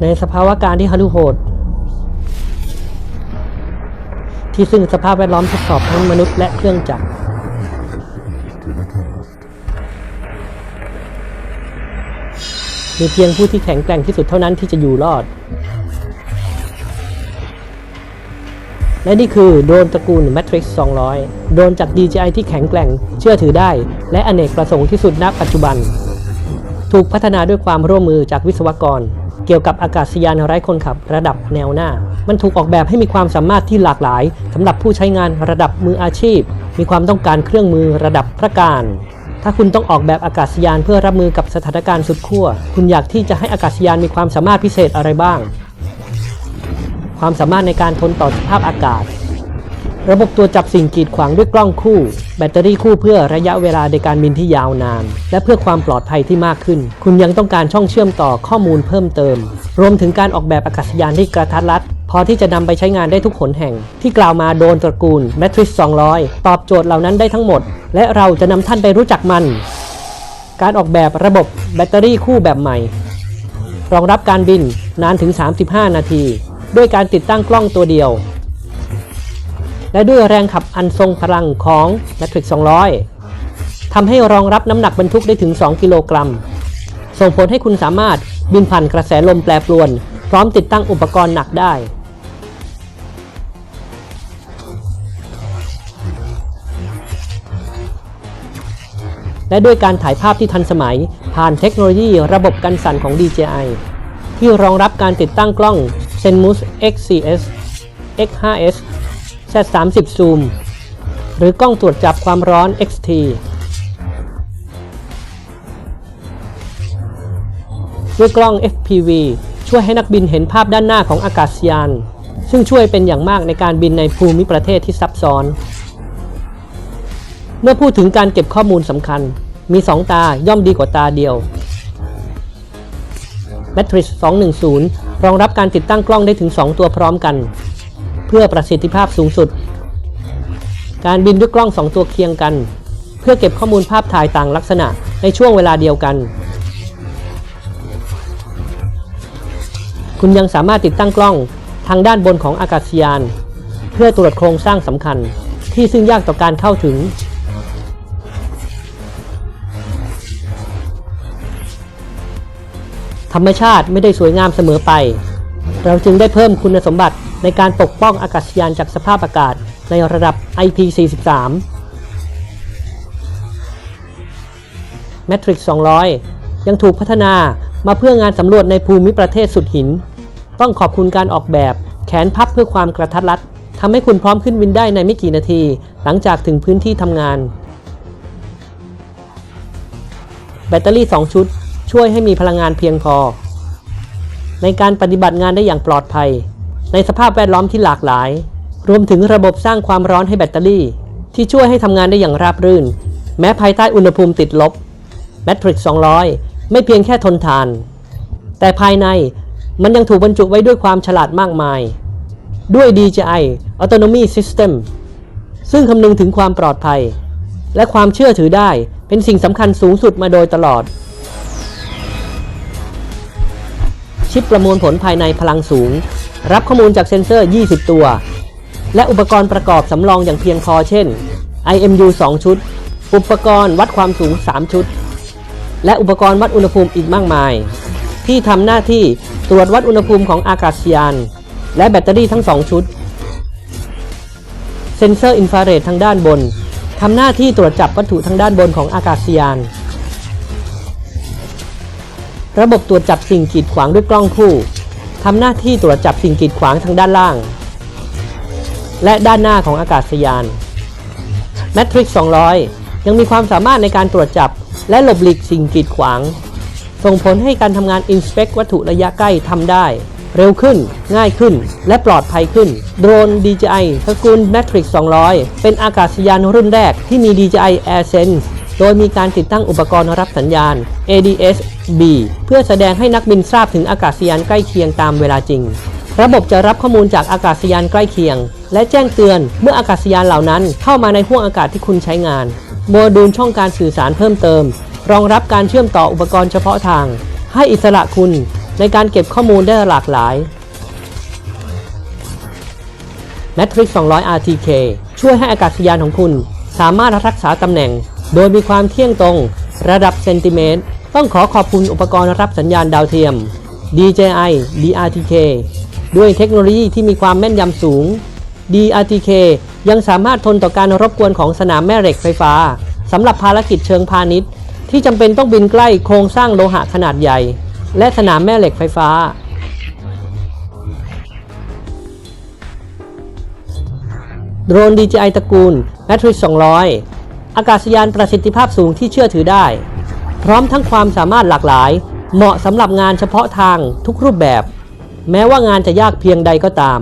ในสภาวะการที่ฮารุโหด ที่ซึ่งสภาพแวดล้อมทดสอบทั้งมนุษย์และเครื่องจักรมีเพียงผู้ที่แข็งแกร่งที่สุดเท่านั้นที่จะอยู่รอด และนี่คือโดนตระกูล Matrix 200 โดนจาก DJI ที่แข็งแกร่ง เชื่อถือได้ และอเนกประสงค์ที่สุดณปัจจุบัน ถูกพัฒนาด้วยความร่วมมือจากวิศวกร เกี่ยวกับอากาศยานไร้คนขับระดับแนวหน้า มันถูกออกแบบให้มีความสามารถที่หลากหลายสำหรับผู้ใช้งานระดับมืออาชีพ มีความต้องการเครื่องมือระดับพระการ ถ้าคุณต้องออกแบบอากาศยานเพื่อรับมือกับสถานการณ์สุดขั้ว คุณอยากที่จะให้อากาศยานมีความสามารถพิเศษอะไรบ้าง ความสามารถในการทนต่อสภาพอากาศ ระบบตัวจับสิ่งกีดขวางด้วยกล้องคู่ แบตเตอรี่คู่เพื่อระยะเวลาในการบินที่ยาวนาน และเพื่อความปลอดภัยที่มากขึ้น คุณยังต้องการช่องเชื่อมต่อข้อมูลเพิ่มเติม รวมถึงการออกแบบอากาศยานที่กระทัดรัดพอที่จะนำไปใช้งานได้ทุกหนแห่ง ที่กล่าวมาโดนตระกูล Matrix 200 ตอบโจทย์เหล่านั้นได้ทั้งหมด และเราจะนำท่านไปรู้จักมัน การออกแบบระบบแบตเตอรี่คู่แบบใหม่ รองรับการบินนานถึง 35 นาที ด้วยการติดตั้งกล้องตัวเดียว และด้วยแรงขับอันทรงพลังของ Matrix 200 ทำให้รองรับน้ำหนักบรรทุกได้ถึง 2 กิโลกรัม ส่งผลให้คุณสามารถบินผ่านกระแสลมแปรปรวน พร้อมติดตั้งอุปกรณ์หนักได้ และด้วยการถ่ายภาพที่ทันสมัย ผ่านเทคโนโลยีระบบกันสั่นของ DJI ที่รองรับการติดตั้งกล้อง Zenmuse X4S X5S Z30 Zoom หรือกล้องตรวจจับความร้อน XT ด้วยกล้อง FPV ช่วยให้นักบินเห็นภาพด้านหน้าของอากาศยาน ซึ่งช่วยเป็นอย่างมากในการบินในภูมิประเทศที่ซับซ้อน เมื่อพูดถึงการเก็บข้อมูลสำคัญ มี 2 ตาย่อมดีกว่าตาเดียว Matrix 210 รองรับการติดตั้งกล้องได้ถึง 2 ตัวพร้อมกัน เพื่อประสิทธิภาพสูงสุด การบินด้วยกล้อง 2 ตัวเคียงกัน เพื่อเก็บข้อมูลภาพถ่ายต่างลักษณะในช่วงเวลาเดียวกัน คุณยังสามารถติดตั้งกล้องทางด้านบนของอากาศยาน เพื่อตรวจโครงสร้างสำคัญที่ซึ่งยากต่อการเข้าถึง ธรรมชาติไม่ได้สวยงามเสมอไป เราจึงได้เพิ่มคุณสมบัติ ในการปกป้องอากาศยานจากสภาพอากาศในระดับ IP43 Matrix 200 ยังถูกพัฒนามาเพื่องานสำรวจในภูมิประเทศสุดหิน ต้องขอบคุณการออกแบบแขนพับเพื่อความกระทัดรัดทำให้คุณพร้อมขึ้นบินได้ในไม่กี่นาที หลังจากถึงพื้นที่ทำงาน แบตเตอรี่ 2 ชุด ช่วยให้มีพลังงานเพียงพอ ในการปฏิบัติงานได้อย่างปลอดภัย ในสภาพแวดล้อมที่หลากหลาย รวมถึงระบบสร้างความร้อนให้แบตเตอรี่ ที่ช่วยให้ทำงานได้อย่างราบรื่น แม้ภายใต้อุณหภูมิติดลบ Matrix 200 ไม่เพียงแค่ทนทาน แต่ภายในมันยังถูกบรรจุไว้ด้วยความฉลาดมากมาย ด้วย DJI Autonomy System ซึ่งคำนึงถึงความปลอดภัย และความเชื่อถือได้เป็นสิ่งสำคัญสูงสุดมาโดยตลอด ชิปประมวลผลภายในพลังสูง รับข้อมูลจากเซ็นเซอร์ 20 ตัว และอุปกรณ์ประกอบสำรองอย่างเพียงพอเช่น IMU 2 ชุด อุปกรณ์วัดความสูง 3 ชุด และอุปกรณ์วัดอุณหภูมิอีกมากมาย ที่ทำหน้าที่ตรวจวัดอุณหภูมิของอากาศยาน และแบตเตอรี่ทั้ง 2 ชุด เซ็นเซอร์อินฟราเรดทางด้านบนทำหน้าที่ตรวจจับวัตถุทางด้านบนของอากาศยาน ระบบตรวจจับสิ่งกีดขวางด้วยกล้องคู่ทำหน้าที่ตรวจจับสิ่งกีดขวางทางด้านล่าง และด้านหน้าของอากาศยาน Matrix 200 ยังมีความสามารถในการตรวจจับและหลบหลีกสิ่งกีดขวาง ส่งผลให้การทำงาน Inspect วัตถุระยะใกล้ทำได้ เร็วขึ้น ง่ายขึ้น และปลอดภัยขึ้น โดรน DJI ตระกูล Matrix 200 เป็นอากาศยานรุ่นแรกที่มี DJI AirSense โดยมีการติดตั้งอุปกรณ์รับสัญญาณ ADS-B เพื่อแสดงให้นักบินทราบถึงอากาศยานใกล้เคียงตามเวลาจริง ระบบจะรับข้อมูลจากอากาศยานใกล้เคียง และแจ้งเตือนเมื่ออากาศยานเหล่านั้นเข้ามาในห้วงอากาศที่คุณใช้งาน โมดูลช่องการสื่อสารเพิ่มเติม รองรับการเชื่อมต่ออุปกรณ์เฉพาะทาง ให้อิสระคุณในการเก็บข้อมูลได้หลากหลาย Matrix 200 RTK ช่วยให้อากาศยานของคุณ สามารถรักษาตำแหน่ง โดยมีความเที่ยงตรง ระดับเซนติเมตร ต้องขอขอบคุณอุปกรณ์รับสัญญาณดาวเทียม DJI DRTK ด้วยเทคโนโลยีที่มีความแม่นยำสูง DRTK ยังสามารถทนต่อการรบกวนของสนามแม่เหล็กไฟฟ้าสำหรับภารกิจเชิงพาณิชย์ ที่จำเป็นต้องบินใกล้โครงสร้างโลหะขนาดใหญ่ และสนามแม่เหล็กไฟฟ้า โดรน DJI ตระกูล Matrix 200 อากาศยานประสิทธิภาพสูงที่เชื่อถือได้ พร้อมทั้งความสามารถหลากหลาย เหมาะสำหรับงานเฉพาะทางทุกรูปแบบ แม้ว่างานจะยากเพียงใดก็ตาม